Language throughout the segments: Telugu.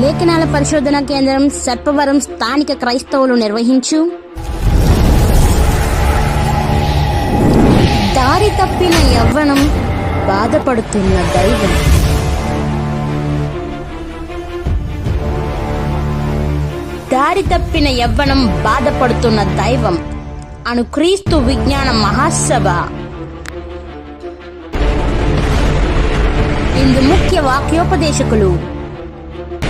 లేఖనాల పరిశోధన కేంద్రం సర్పవరం స్థానిక క్రైస్తవులు నిర్వహించు. దారి తప్పిన యవ్వనం బాధపడుతున్న దైవం. దారి తప్పిన యవ్వనం బాధపడుతున్న దైవం అను క్రీస్తు విజ్ఞాన మహాసభ. ఇందు ముఖ్య వాక్యోపదేశకులు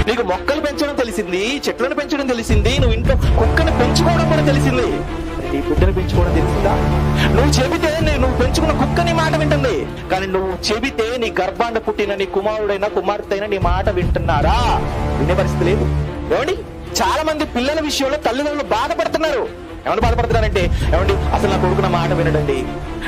నీకు మొక్కలు పెంచడం తెలిసింది చెట్లను పెంచడం తెలిసింది నువ్వు ఇంట్లో కుక్కను పెంచుకోవడం కూడా తెలిసింది. మరి నీ బిడ్డను పెంచుకోవడం తెలిసిందా? నువ్వు చెబితే నువ్వు పెంచుకున్న కుక్క నీ మాట వింటుంది. కానీ నువ్వు చెబితే నీ గర్భాన్ని పుట్టిన నీ కుమారుడైనా కుమార్తె అయినా నీ మాట వింటున్నారా? వినే పరిస్థితి లేదు. ఏమండి? చాలా మంది పిల్లల విషయంలో తల్లిదండ్రులు బాధపడుతున్నారు. ఏమన్నా బాధపడుతున్నారంటే ఏమండి అసలు నా కొడుకు నా మాట వినడండి.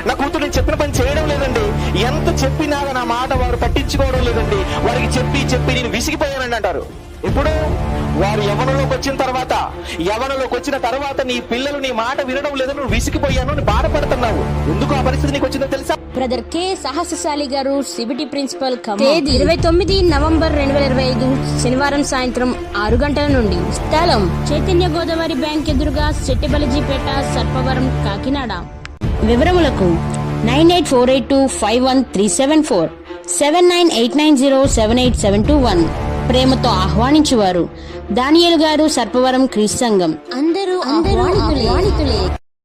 నా కూతురు నేను చెప్పిన పని చేయడం లేదండి. ఎంత చెప్పినా నా మాట వారు పట్టించుకోవడం లేదండి. వారికి చెప్పి చెప్పి నేను విసిగిపోయానండి అంటారు. ఇప్పుడు వారు యవనంలోకి వచ్చిన తర్వాత యవనంలోకి వచ్చిన తర్వాత నీ పిల్లలు నీ మాట వినడం లేదు నువ్వు విసిగిపోయాను అని బాధపడుతున్నావు. ఎందుకు ఆ పరిస్థితి నీకు వచ్చిందో తెలుసా? బ్రదర్ కె సాహసశాలి గారు సిబిటి ప్రిన్సిపల్ తేదీ ఇరవై తొమ్మిది నవంబర్ రెండు వేల ఇరవై ఐదు శనివారం సాయంత్రం ఆరు గంటల నుండి. స్థలం చైతన్య గోదావరి బ్యాంక్ ఎదురుగా Settibalijipeta Sarpavaram Kakinada. వివరములకు nine eight four eight two five one three seven four. Seven nine eight nine zero seven eight seven two one ప్రేమతో ఆహ్వానించువారు. దానియేలు గారు సర్పవరం క్రీస్తు సంఘం. అందరూ